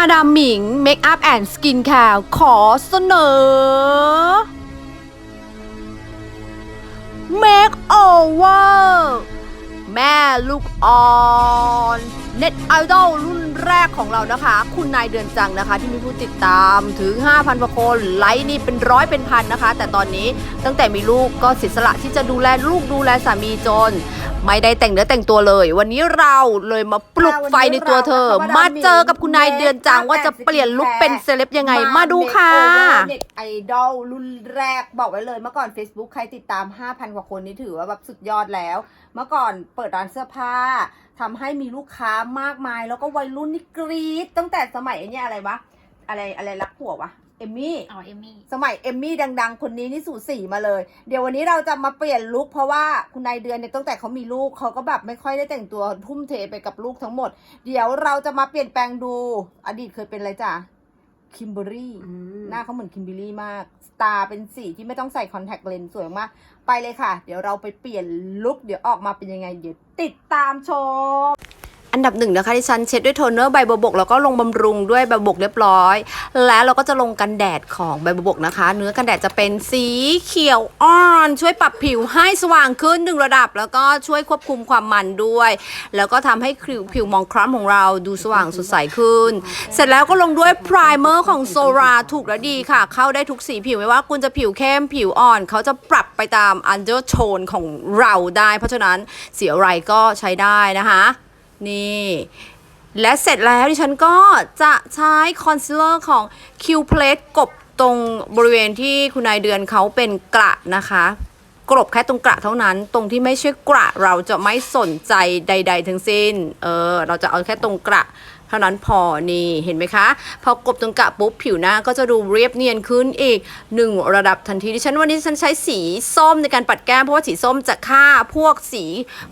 มาดามหมิงเมคอัพแอนด์สกินแคร์ขอเสนอเมคโอเวอร์แม่ลูกอ่อน เน็ตไอดอลรุ่น แรกของเรานะคะ คุณนายเดือนจังนะคะ ที่มีผู้ติดตามถึง 5,000กว่าคนไลค์นี่เป็นร้อยเป็นพันนะคะ แต่ตอนนี้ตั้งแต่มีลูกก็เสิสละที่จะดูแลลูกดูแลสามีจน ไม่ได้แต่งเนื้อแต่งตัวเลย วันนี้เราเลยมาปลุกไฟในตัวเธอ มาเจอกับคุณนายเดือนจังว่าจะเปลี่ยนลุคเป็นเซเลบยังไงมาดูค่ะเน็ตไอดอลรุ่นแรกบอกไว้เลยเมื่อก่อน Facebook ใครติดตาม 5,000กว่าคนนี่ถือว่าแบบสุดยอดแล้ว เมื่อก่อนเปิดร้านเสื้อผ้า ทำให้มีลูกค้ามากมาย แล้วก็วัยรุ่นนี่กรี๊ดตั้งแต่สมัยไอ้เนี่ยอะไรวะอะไรอะไรรักผัววะเอมมี่อ๋อเอมมี่สมัยเอมมี่ดัง ๆ คนนี้นี่สูสีมาเลย เดี๋ยววันนี้เราจะมาเปลี่ยนลุคเพราะว่าคุณนายเดือนเนี่ยตั้งแต่เขามีลูกเขาก็แบบไม่ค่อยได้แต่งตัวทุ่มเทไปกับลูกทั้งหมด เดี๋ยวเราจะมาเปลี่ยนแปลงดู อดีตเคยเป็นอะไรจ้ะ คิมเบอรี่หน้าเขาเหมือนคิมเบอรี่มาก ตาเป็นสีที่ไม่ต้องใส่คอนแทคเลนส์สวยมากไปเลยค่ะ เดี๋ยวเราไปเปลี่ยนลุคเดี๋ยวออกมาเป็นยังไง เดี๋ยวติดตามชม อันดับหนึ่งนะคะที่ฉันเช็ดด้วยโทนเนอร์ใบบัวบกแล้วก็ลงบำรุงด้วยใบบัวบกเรียบร้อย แล้วเราก็จะลงกันแดดของใบบัวบกนะคะ เนื้อกันแดดจะเป็นสีเขียวอ่อน ช่วยปรับผิวให้สว่างขึ้นหนึ่งระดับ แล้วก็ช่วยควบคุมความมันด้วย แล้วก็ทำให้ผิวผิวมองคล้ำของเราดูสว่างสดใสขึ้น เสร็จแล้วก็ลงด้วยพรายเมอร์ของโซราถูกและดีค่ะ เข้าได้ทุกสีผิวไม่ว่าคุณจะผิวเข้มผิวอ่อน เขาจะปรับไปตามอันเดอร์โทนของเราได้ เพราะฉะนั้นสีอะไรก็ใช้ได้นะคะ นี่ และเสร็จแล้วดิฉันก็จะใช้คอนซีลเลอร์ของ Q Plate กบตรงบริเวณที่คุณนายเดือนเขาเป็นกระนะคะกรบแค่ตรงกระเท่านั้น ตรงที่ไม่ใช่กระเราจะไม่สนใจใด ๆ ทั้งสิ้น เออ เราจะเอาแค่ตรงกระ เท่านั้นพอนี่เห็นไหมคะ พอกบตรงกะปุ๊บผิวหน้าก็จะดูเรียบเนียนขึ้นอีกหนึ่งระดับทันทีดิฉันวันนี้ฉันใช้สีส้มในการปัดแก้มเพราะว่าสีส้มจะฆ่าพวกสี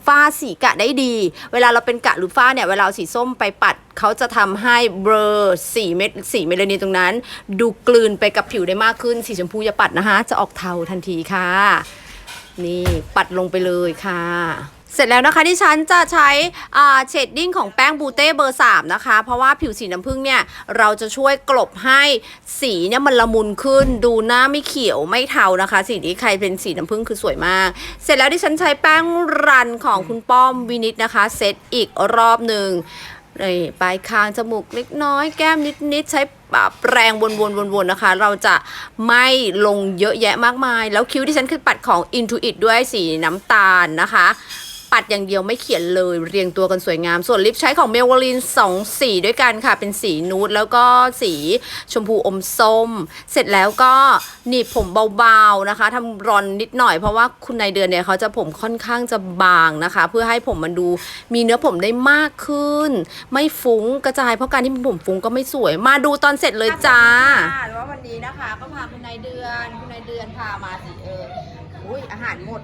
ฝ้าสีกะได้ดี เวลาเราเป็นกะหรือฝ้าเนี่ยเวลาสีส้มไปปัดเขาจะทำให้เบลอสีเม็ดสีเมลานินตรงนั้น ดูกลืนไปกับผิวได้มากขึ้น สีชมพูอย่าปัดนะคะจะออกเทาทันทีค่ะ นี่ปัดลงไปเลยค่ะ เสร็จแล้วนะคะที่ฉันจะใช้เชดดิ้งของแป้งบูเต้เบอร์ 3 นะคะ เพราะว่าผิวสีน้ำผึ้งเนี่ย เราจะช่วยกลบให้สีเนี่ยมันละมุนขึ้น ดูหน้าไม่เขียวไม่เทานะคะ สีนี้ใครเป็นสีน้ำผึ้งคือสวยมาก เสร็จแล้วที่ฉันใช้แป้งรันของคุณป้อมวินิตนะคะ เซตอีกรอบหนึ่งนี่ปลายคางจมูกเล็กน้อยแก้มนิดๆใช้แบบแปรงวนๆๆๆนะคะ เราจะไม่ลงเยอะแยะมากมาย แล้วคิ้วที่ฉันคือปัดของ Intuit ด้วยสีน้ำตาลนะคะ ปัดอย่างเดียวไม่เขียนเลยเรียงตัวกันสวยงาม ส่วนลิปใช้ของเมลวลินสองสีด้วยกันค่ะ เป็นสีนูดแล้วก็สีชมพูอมส้ม เสร็จแล้วก็หนีบผมเบาๆนะคะทำรอนนิดหน่อยเพราะว่าคุณนายเดือนเนี่ยเขาจะผมค่อนข้างจะบางนะคะ เพื่อให้ผมมันดูมีเนื้อผมได้มากขึ้น ไม่ฟุ้งกระจายเพราะการที่ผมฟุ้งก็ไม่สวย มาดูตอนเสร็จเลยจ้าว่าวันนี้นะคะ ก็พาคุณนายเดือน คุณนายเดือนพามาสิเอออุ้ยอาหารหมด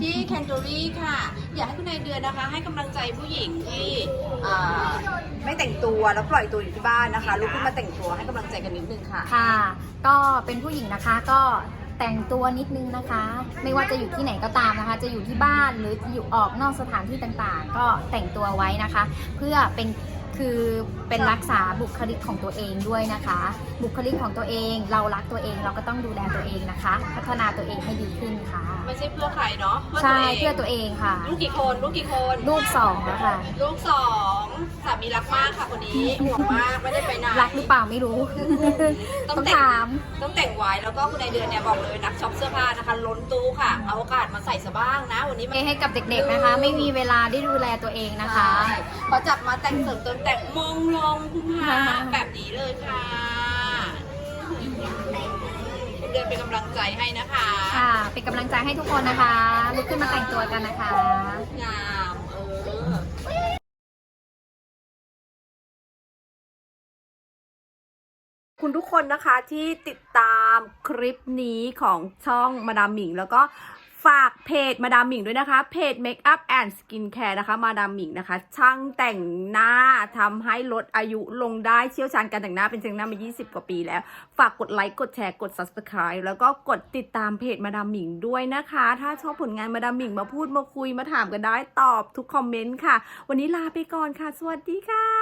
ที่แคนเตอรี่ค่ะ อยากให้คุณนายเดือนนะคะ ให้กำลังใจผู้หญิงที่อ่าไม่แต่งตัวแล้วปล่อยตัวอยู่ที่บ้านนะคะลุกขึ้นมาแต่งตัวให้กำลังใจกันนิดนึงค่ะ ค่ะ ก็เป็นผู้หญิงนะคะก็แต่งตัวนิดนึงนะคะ ไม่ว่าจะอยู่ที่ไหนก็ตามนะคะ จะอยู่ที่บ้านหรืออยู่ออกนอกสถานที่ต่างๆ ก็แต่งตัวไว้นะคะ เพื่อเป็น คือเป็นรักษาบุคลิกของตัวเองด้วยนะคะ บุคลิกของตัวเองเรารักตัวเองเราก็ต้องดูแลตัวเองนะคะ พัฒนาตัวเองให้ดีขึ้นค่ะ ไม่ใช่เพื่อใครเนาะใช่เพื่อตัวเองค่ะ ลูกกี่คนลูกกี่คน ลูกสองแล้วค่ะ ลูกสองสามีรักมากค่ะคนนี้ห่วงมากไม่ได้ไปไหน รักหรือเปล่าไม่รู้ ต้ต้อองงแต่งถาม ต้องแต่งไว้แล้วก็คุณนายเดือนเนี่ยบอกเลยนักช็อปเสื้อผ้านะคะ ล้นตู้ค่ะ เอาโอกาสมาใส่ซะบ้างนะ วันนี้มาให้กับเด็กๆนะคะ ไม่มีเวลาได้ดูแลตัวเองนะคะ ใช่พอจับมาแต่งเสริมเติมแต่งมงลงคุณพาแบบนี้เลยค่ะคุณเดือนเป็นกำลังใจให้นะคะค่ะ เป็นกำลังใจให้ทุกคนนะคะลุกขึ้นมาแต่งตัวกันนะคะงามเออคุณทุกคนนะคะที่ติดตามคลิปนี้ของช่องมาดามหมิง แล้วก็ ฝากเพจมาดามหมิงด้วยนะคะ เพจ Makeup and Skin Care นะคะ มาดามหมิงนะคะ ช่างแต่งหน้าทำให้ลดอายุลงได้เชี่ยวชาญการแต่งหน้าเป็นช่างหน้ามา 20 กว่าปีแล้ว ฝากกดไลค์ กดแชร์ กด Subscribe แล้วก็กดติดตามเพจมาดามหมิงด้วยนะคะ ถ้าชอบผลงานมาดามหมิงมาพูดมาคุยมาถามกันได้ตอบทุกคอมเมนต์ค่ะ วันนี้ลาไปก่อนค่ะ สวัสดีค่ะ